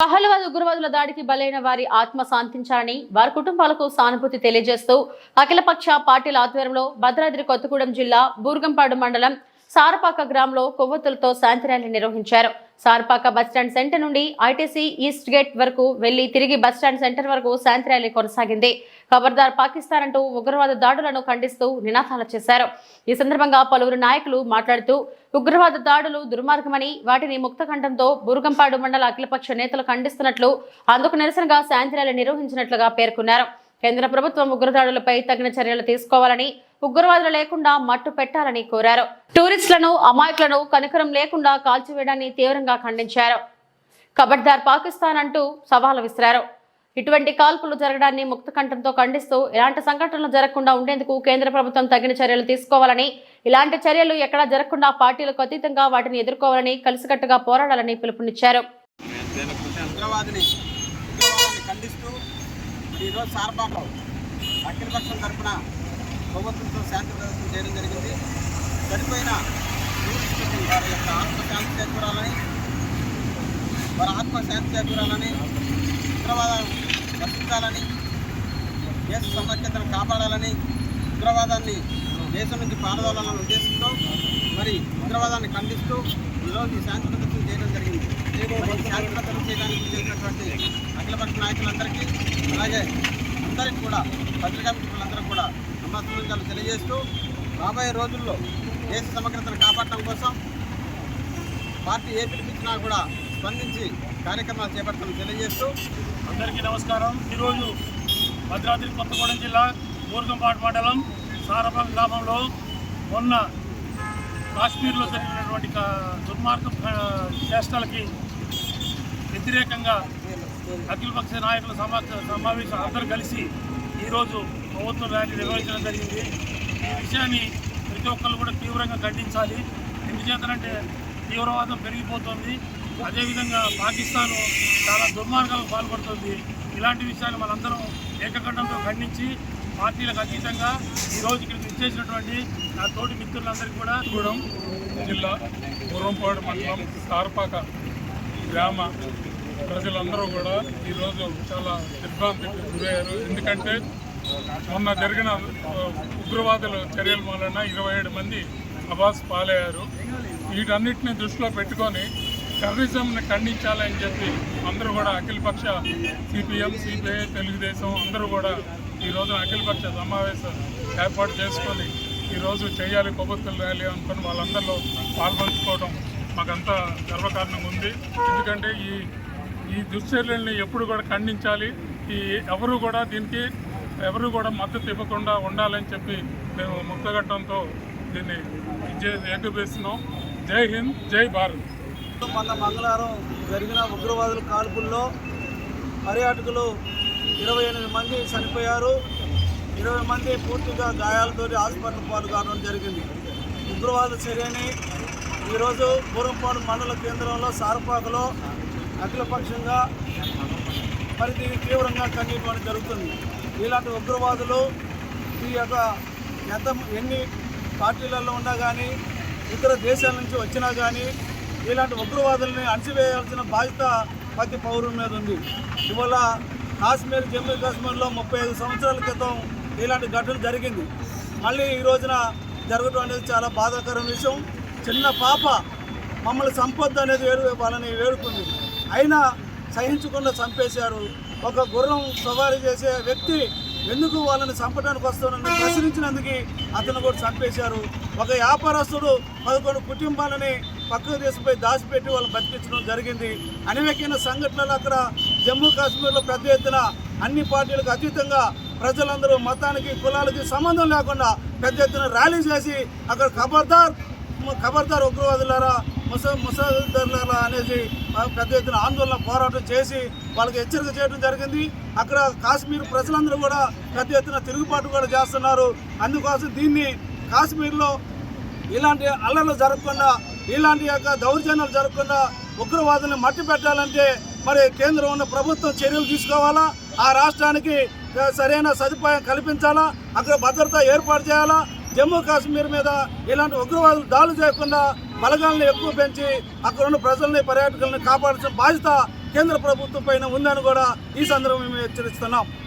పహల్వాద్ ఉగ్రవాదుల దాడికి బలైన వారి ఆత్మ శాంతించాలని వారి కుటుంబాలకు సానుభూతి తెలియజేస్తూ అఖిలపక్ష పార్టీల ఆధ్వర్యంలో భద్రాద్రి కొత్తగూడెం జిల్లా బూర్గంపాడు మండలం సారపాక గ్రామంలో కొవ్వొత్తులతో శాంతి ర్యాలీ నిర్వహించారు. సార్పాక బస్టాండ్ సెంటర్ నుండి ఐటీసీ ఈస్ట్ గేట్ వరకు వెళ్ళి తిరిగి బస్టాండ్ సెంటర్ వరకు శాంతి ర్యాలీ కొనసాగింది. ఖబర్దార్ పాకిస్తాన్ అంటూ ఉగ్రవాద దాడులను ఖండిస్తూ నినాదాలు చేశారు. ఈ సందర్భంగా పలువురు నాయకులు మాట్లాడుతూ ఉగ్రవాద దాడులు దుర్మార్గమని వాటిని ముక్తకంఠంతో బురుగంపాడు మండల అఖిలపక్ష నేతలు ఖండిస్తున్నట్లు అందుకు నిరసనగా శాంతి ర్యాలీ నిర్వహించినట్లుగా పేర్కొన్నారు. కేంద్ర ప్రభుత్వం ఉగ్రదాడులపై తగిన చర్యలు తీసుకోవాలని ఉగ్రవాదులు లేకుండా మట్టు పెట్టాలని కోరారు. టూరిస్టులను అమాయకులను కనికరం లేకుండా కాల్చివేయడాన్ని తీవ్రంగా ఖండించారు. ఖబర్దార్ పాకిస్తాన్ అంటూ సవాలు విసిరారు. ఇటువంటి కాల్పులు జరగడాన్ని ముక్తకంఠంతో ఖండిస్తూ ఇలాంటి సంఘటనలు జరగకుండా ఉండేందుకు కేంద్ర ప్రభుత్వం తగిన చర్యలు తీసుకోవాలని ఇలాంటి చర్యలు ఎక్కడా జరగకుండా పార్టీలకు అతీతంగా వాటిని ఎదుర్కోవాలని కలిసికట్టుగా పోరాడాలని పిలుపునిచ్చారు. ఖండిస్తూ ఈరోజు సార్పాకం అఖిలపక్షం తరఫున ప్రభుత్వంతో శాంతి ప్రదర్శన చేయడం జరిగింది. చనిపోయిన వారి యొక్క ఆత్మశాంతి చేకూరాలని వారి ఆత్మశాంతి చేకూరాలని ఉగ్రవాదం రక్షించాలని దేశ సమైక్యతను కాపాడాలని ఉగ్రవాదాన్ని దేశం నుంచి పారదోలాలన్న ఉద్దేశంతో మరి ఉగ్రవాదాన్ని ఖండిస్తూ ఈరోజు శాంతి ప్రదర్శన చేయడం జరిగింది. శాంతి ప్రదర్శన చేయడానికి చేసినటువంటి అఖిలపక్ష నాయకులందరికీ అలాగే అందరికీ కూడా పత్రికా మిత్రులందరూ కూడా నమస్కారాలు తెలియజేస్తూ రాబోయే రోజుల్లో దేశ సమగ్రతను కాపాడటం కోసం పార్టీ ఏ పిలిపించినా కూడా స్పందించి కార్యక్రమాలు చేపడతామని తెలియజేస్తూ అందరికీ నమస్కారం. ఈరోజు భద్రాద్రి కొత్తగూడెం జిల్లా ఊర్గంపాటు మండలం సారభ గ్రామంలో మొన్న కాశ్మీర్లో జరిగినటువంటి కా- దుర్మార్గం చేష్టలకి వ్యతిరేకంగా అఖిలపక్ష నాయకుల సమా సమావేశం అందరూ కలిసి ఈరోజు ప్రభుత్వం ర్యాలీ నిర్వహించడం జరిగింది. ఈ విషయాన్ని ప్రతి ఒక్కరు కూడా తీవ్రంగా ఖండించాలి. ఎందుచేతనంటే తీవ్రవాదం పెరిగిపోతుంది. అదేవిధంగా పాకిస్తాన్ చాలా దుర్మార్గాలకు పాల్పడుతుంది. ఇలాంటి విషయాన్ని మనందరం ఏకకంఠంతో ఖండించి పార్టీలకు అతీతంగా ఈరోజు ఇక్కడికి ఇచ్చేసినటువంటి నా తోటి మిత్రులందరికీ కూడా గూడెం జిల్లా గుర్రంపాడు మండలం తారపాక గ్రామ ప్రజలందరూ కూడా ఈరోజు చాలా దిగ్భ్రాంతికి గురయ్యారు. ఎందుకంటే మొన్న జరిగిన ఉగ్రవాదుల చర్యల వలన ఇరవై ఏడు మంది అబాస్ పాలయ్యారు. వీటన్నిటిని దృష్టిలో పెట్టుకొని టెర్రరిజంని ఖండించాలని చెప్పి అందరూ కూడా అఖిలపక్ష సిపిఎం సిపిఐ తెలుగుదేశం అందరూ కూడా ఈ రోజున అఖిలపక్ష సమావేశం ఏర్పాటు చేసుకొని ఈరోజు చేయాలి కొవ్వొత్తుల ర్యాలీ అనుకుని వాళ్ళందరిలో పాల్పంచుకోవడం మాకంతా గర్వకారణంగా ఉంది. ఎందుకంటే ఈ ఈ దుశ్చర్యల్ని ఎప్పుడు కూడా ఖండించాలి. ఈ ఎవరు కూడా దీనికి ఎవరు కూడా మద్దతు ఇవ్వకుండా ఉండాలని చెప్పి మేము ముక్తగట్టంతో దీన్ని ఇచ్చే జై హింద్ జై భారత్. మొన్న మంగళవారం జరిగిన ఉగ్రవాదుల కాల్పుల్లో పర్యాటకులు ఇరవై ఎనిమిది మంది చనిపోయారు. ఇరవై మంది పూర్తిగా గాయాలతో హాస్పిటల్ పాలు కావడం జరిగింది. ఉగ్రవాద చర్యని ఈరోజు పూర్వంపాడు మండల కేంద్రంలో సారపాకలో అఖిలపక్షంగా మరి దీన్ని తీవ్రంగా ఖండించడం జరుగుతుంది. ఇలాంటి ఉగ్రవాదులు ఈ యొక్క ఎంత ఎన్ని పార్టీలలో ఉన్నా కానీ ఇతర దేశాల నుంచి వచ్చినా కానీ ఇలాంటి ఉగ్రవాదుల్ని అణచివేయాల్సిన బాధ్యత ప్రతి పౌరుల మీద ఉంది. ఇవాళ కాశ్మీర్ జమ్మూ కాశ్మీర్లో ముప్పై ఐదు సంవత్సరాల క్రితం ఇలాంటి ఘటన జరిగింది. మళ్ళీ ఈ రోజున జరగడం అనేది చాలా బాధాకరమైన విషయం. చిన్న పాప మమ్మల్ని సంపద అనేది వేడు వాళ్ళని వేడుకుంది. అయినా సహించకుండా చంపేశారు. ఒక గుర్రం సవారీ చేసే వ్యక్తి ఎందుకు వాళ్ళని చంపడానికి వస్తానని ప్రశ్నించినందుకు అతను కూడా చంపేశారు. ఒక వ్యాపారస్తుడు పదకొండు కుటుంబాలని పక్కకు దేశంపై దాచిపెట్టి వాళ్ళని బతికించడం జరిగింది. అనేకైన సంఘటనలు అక్కడ జమ్మూ కాశ్మీర్లో పెద్ద ఎత్తున అన్ని పార్టీలకు అతీతంగా ప్రజలందరూ మతానికి కులాలకి సంబంధం లేకుండా పెద్ద ఎత్తున ర్యాలీ చేసి అక్కడ ఖబర్దార్ ఖబర్దార్ ఉగ్రవాదులారా ముస ముసాదారులారా అనేది పెద్ద ఎత్తున ఆందోళన పోరాటం చేసి వాళ్ళకి హెచ్చరిక చేయడం జరిగింది. అక్కడ కాశ్మీర్ ప్రజలందరూ కూడా పెద్ద ఎత్తున తిరుగుబాటు కూడా చేస్తున్నారు. అందుకోసం దీన్ని కాశ్మీర్లో ఇలాంటి అల్లర్లు జరగకుండా ఇలాంటి యొక్క దౌర్జన్యాలు జరగకుండా ఉగ్రవాదులను మట్టి పెట్టాలంటే మరి కేంద్రం ఉన్న ప్రభుత్వం చర్యలు తీసుకోవాలా? ఆ రాష్ట్రానికి సరైన సదుపాయం కల్పించాలా? అక్కడ భద్రత ఏర్పాటు చేయాలా? జమ్మూ కాశ్మీర్ మీద ఇలాంటి ఉగ్రవాదులు దాడులు చేయకుండా బలగాలను ఎక్కువ పెంచి అక్కడ ఉన్న ప్రజల్ని పర్యాటకులను కాపాడాల్సిన బాధ్యత కేంద్ర ప్రభుత్వం పైన ఉందని కూడా ఈ సందర్భంగా మేము హెచ్చరిస్తున్నాం.